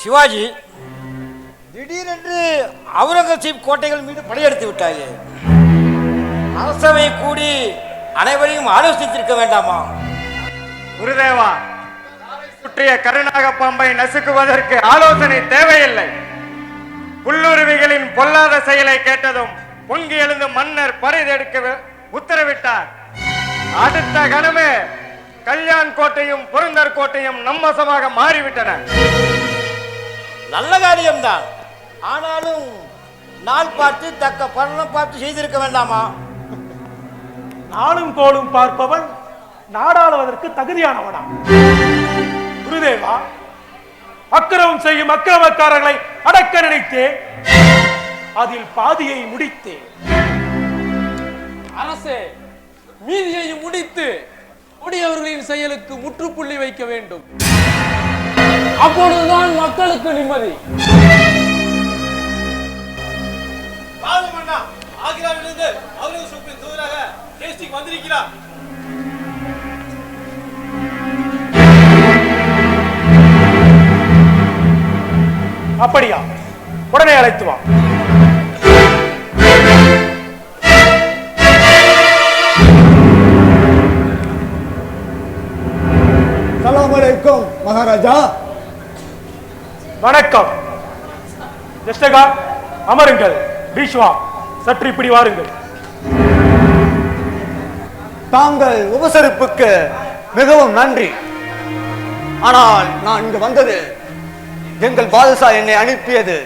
சிவாஜி திடீரென்று அவுரங்கசீப் கோட்டைகள் மீது படையெடுத்து விட்டாயே. அரசவை கூடி அனைவரையும் ஆலோசித்திருக்க வேண்டாமா? குருதேவா சுற்றிய கருணாக பாம்பை நசுக்குவதற்கு ஆலோசனை தேவையில்லை. புல்லுருவிகளின் பொல்லாத செயலை கேட்டதும் பொங்கி எழுந்த மன்னர் பரிதெடுக்க உத்தரவிட்டார். அடுத்த கணமே கல்யாண் கோட்டையும் புரந்தர் கோட்டையும் நம்மசமாக மாறிவிட்டன. நல்ல காரியம்தான் ஆனாலும் நாள் பார்த்து தக்க பலனம் பார்த்து செய்திருக்க வேண்டாமா? நாளும் கோளும் பார்ப்பவன் நாடாளுவதற்கு தகுதியானவனா? குருதேவா அக்கிரமம் செய்யும் அக்கிரமக்காரர்களை அடக்க நினைத்தேன். அதில் பாதியை முடித்தேன். அரசே மீதியை முடித்து கொடியவர்களின் செயலுக்கு முற்றுப்புள்ளி வைக்க வேண்டும். அப்பொழுதுதான் மக்களுக்கு நிம்மதி. ஆகிராவிலிருந்து அவுரங்கசீப்பின் தூதராக கேஸ்டிக் வந்திருக்கிறார். அப்படியா? உடனே அழைத்து வா. சலாம் அலைக்கும் மகாராஜா. வணக்கம். ஜெஸ்டகா அமருங்கள். பீஷ்வா சற்று இப்படி வாருங்கள். தாங்கள் உபசரிப்புக்கு மிகவும் நன்றி. ஆனால் நான் இங்கு வந்தது எங்கள் பாதுஷா என்னை அனுப்பியது.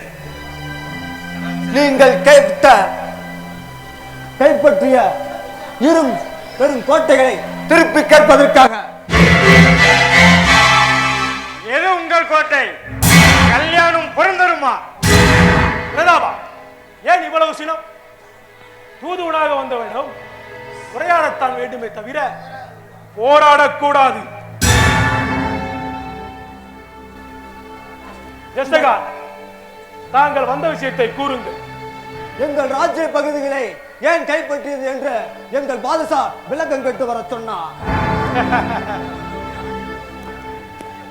நீங்கள் கேட்ட கைப்பற்றிய இரும் பெரும் கோட்டைகளை திருப்பி கேட்பதற்காக. எது உங்கள் கோட்டை? கல்யாணம் புரந்தருமா? பிரதாபா ஏன் இவ்வளவு சினம்? தூதுவனாக வந்தவனிடம் உரையாடத்தான் வேண்டுமே தவிர போராடக்கூடாது. ஜெஸ்டகா தாங்கள் வந்த விஷயத்தை கூறுங்கள். எங்கள் ராஜ்ய பகுதிகளை ஏன் கைப்பற்றியது என்று எங்கள் பாதுஷா விளக்கம் கேட்டு வர சொன்னார்.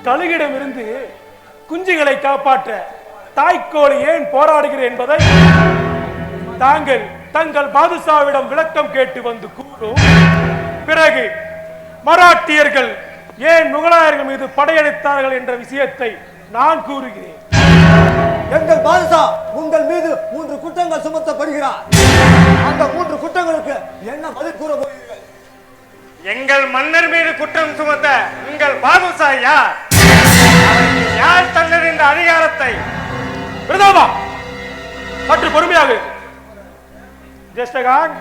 கழுகிடமிருந்து குஞ்சுகளை காப்பாற்ற தாய்க்கோழி ஏன் போராடுகிறேன் என்பதை தாங்கள் தங்கள் பாதுஷாவிடம் விளக்கம் கேட்டு வந்து கூறும். பிறகு மராட்டியர்கள் ஏன் முகலாயர்கள் மீது படையெடுத்தார்கள் என்ற விஷயத்தை நான் கூறுகிறேன். எங்கள் பாதுஷா உங்கள் மீது மூன்று குற்றங்கள் சுமத்தப்படுகிறார். அந்த மூன்று குற்றங்களுக்கு என்ன பதில் கூற போகிறீர்கள்? எங்கள் மன்னர் மீது குற்றம் சுமத்த உங்கள் பாதுஷா யார்? யார் தந்தது இந்த அதிகாரத்தை? பிரதாபா சற்று பொறுமையாக. ஜெஸ்டகான்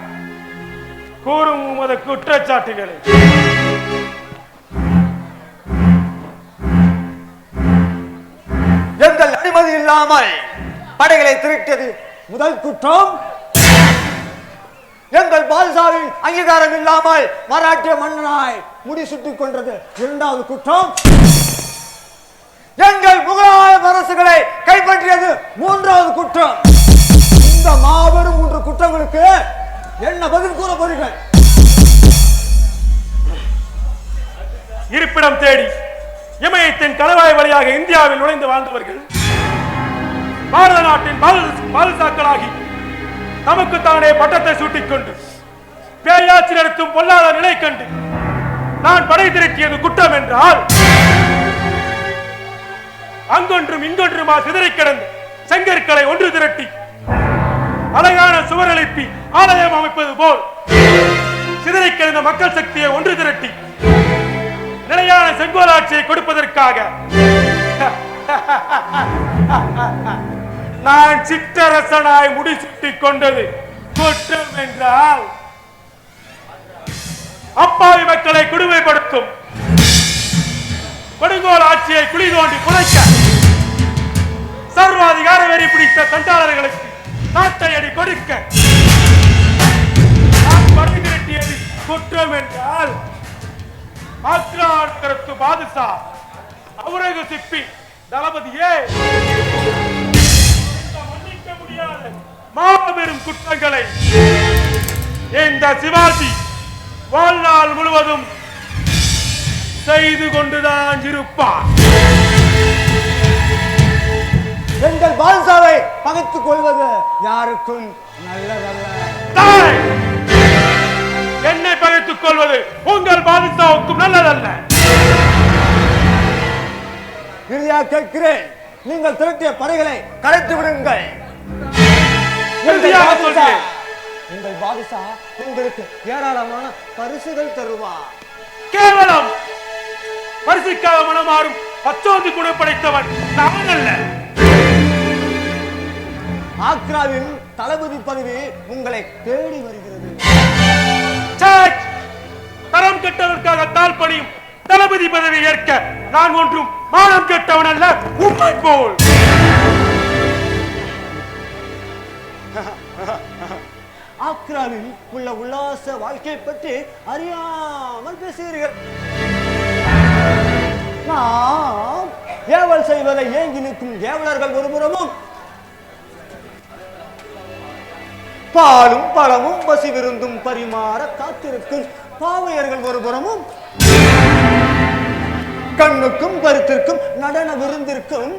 கூறும் உமது குற்றச்சாட்டுகளை. எங்கள் அனுமதி இல்லாமல் படைகளை திரட்டியது முதல் குற்றம். எங்கள் பால்சாவின் அங்கீகாரம் இல்லாமல் மராட்டிய மன்னனாய் முடிசுட்டுக் கொண்டது இரண்டாவது குற்றம். எங்கள் முகலாய அரசுகளை கைப்பற்றியது மூன்றாவது குற்றம். இந்த மாபெரும் மூன்று குற்றங்களுக்கு என்ன பதில் கூற போறீர்கள்? இருப்பிடம் தேடி இமயத்தின் கணவாய் வழியாக இந்தியாவில் நுழைந்து வாழ்ந்தவர்கள் பாரத நாட்டின் பால்- தமக்கு தானே பட்டத்தை சூட்டிக்கொண்டு பேயாட்சி நடத்தும் பொல்லாத நிலை கண்டு நான் படை திரட்டியது குற்றம் என்றால் அங்கொன்றும் இங்கொன்றுமா சிதறிக் கிடந்த செங்கற்களை ஒன்று திரட்டி அழகான சுவர் எழுப்பி ஆலயம் அமைப்பது போல் சிதறிக் கிடந்த மக்கள் சக்தியை ஒன்று திரட்டி நிலையான செங்கோலாட்சியை கொடுப்பதற்காக. நான் சிற்றரசனாய் முடிசூட்டிக் கொண்டது குற்றம் என்றால் அப்பாவி மக்களை கொடுமைப்படுத்தும். ஆட்சியை குழி தோண்டி புதைக்க சர்வாதிகார வெறி பிடித்த தண்டாளர்களுக்கு நாட்டை அடி கொடுக்க நான் திரட்டியது குற்றம் என்றால் ஆக்ரானகரத்து பாதுஷா சிப்பி தளபதியே. மன்னிக்க முடியாத மாபெரும் குற்றங்களை இந்த சிவாஜி வாழ்நாள் முழுவதும் செய்து கொண்டுதான் இருப்பார் எங்கள் பால்சாவை பகைத்துக் கொள்வது யாருக்கும் நல்லதல்ல! என்னை பகைத்துக் கொள்வது உங்கள் பாதித்தாவுக்கும் நல்லதல்ல. இறுதியாக கேட்கிறேன் நீங்கள் திரட்டிய படைகளை கலைத்து விடுங்கள். எங்கள் பாதுஷா உங்களுக்கு ஏராளமான பரிசுகள் தருவார். கேவலம்! பரிசுக்காக மனமாறும் பச்சோந்தி குணம் படைத்தவன் நான் அல்ல ஆக்ராவின் தளபதி பதவி உங்களை தேடி வருகிறது! தரம் கெட்டவனுக்காக தாழ் பணியும் தளபதி பதவி ஏற்க நான் ஒன்றும் மானம் கெட்டவன் அல்ல உண்மை போல். ஆக்ராவில் உள்ள உல்லாச வாழ்க்கை பற்றி அறியாமல் பேசுகிறீர்கள். நாம் ஏவல் செய்வதை ஏங்கி நிற்கும் ஏவலர்கள் ஒருபுறமும் பாலும் பழமும் பசி விருந்தும் பரிமாற காத்திருக்கும் பாவையர்கள் ஒருபுறமும் கண்ணுக்கும் கருத்திற்கும் நடன விருந்திற்கும்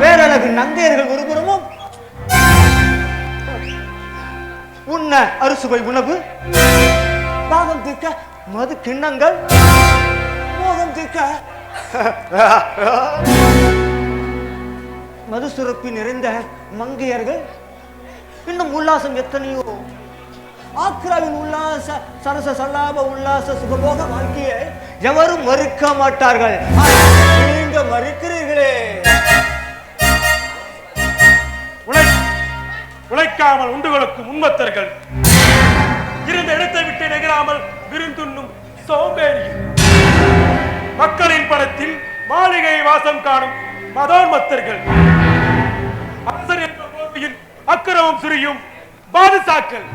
பேரழகு நந்தையர்கள் ஒருபுறமும் உண்ண அறுசுவை உணவு பாகம் தீர்க்க மது கிண்ணங்கள். மோகம் தீர்க்க மது சுரப்பி நிறைந்த மங்கையர்கள். இன்னும் உல்லாசம் எத்தனையோ. ஆக்ராவின் உல்லாச சரச சல்லாப உல்லாச சுகபோக வாழ்க்கையை எவரும் மறுக்க மாட்டார்கள். நீங்க மறுக்கிறீர்களே. உழை உழைக்காமல் உண்டு உண்மத்தர்கள். இருந்த இடத்தை விட்டு நெகிராமல் விருந்துண்ணும் சோம்பேறி. மக்களின் படத்தில் மாளிகை வாசம் காணும் மதோன்மத்தர்கள். அரசர் என்ற போர்வையில் அக்கிரமம் சுரியும் பாதுசாக்கள்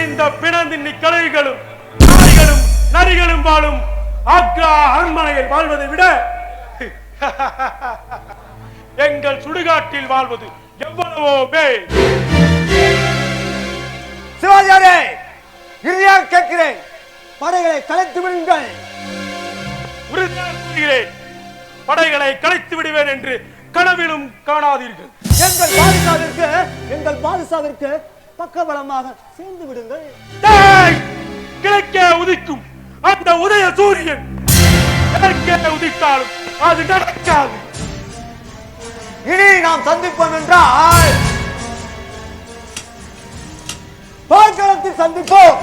இந்த பிணந்தின் கழுகுகளும் நாய்களும் நரிகளும் வாழும் ஆக்ரா அரண்மனையில் வாழ்வதை விட எங்கள் சுடுகாட்டில் வாழ்வது எவ்வளவோ மேல் கலைத்து விடுங்கள். உறுதியாக கூறுகிறேன் படைகளை கலைத்து விடுவேன் என்று கனவிலும் காணாதீர்கள். எங்கள் பாதுகாவிற்கு எங்கள் பாதுகாவிற்கு பக்கபலமாக சேர்ந்து விடுங்கள்! கிழக்கே உதிக்கும் அந்த உதய சூரியன். மேற்கே உதித்தாலும் அது நடக்காது. இனி நாம் சந்திப்போம் என்றால் போர்க்களத்தில் சந்திப்போம்.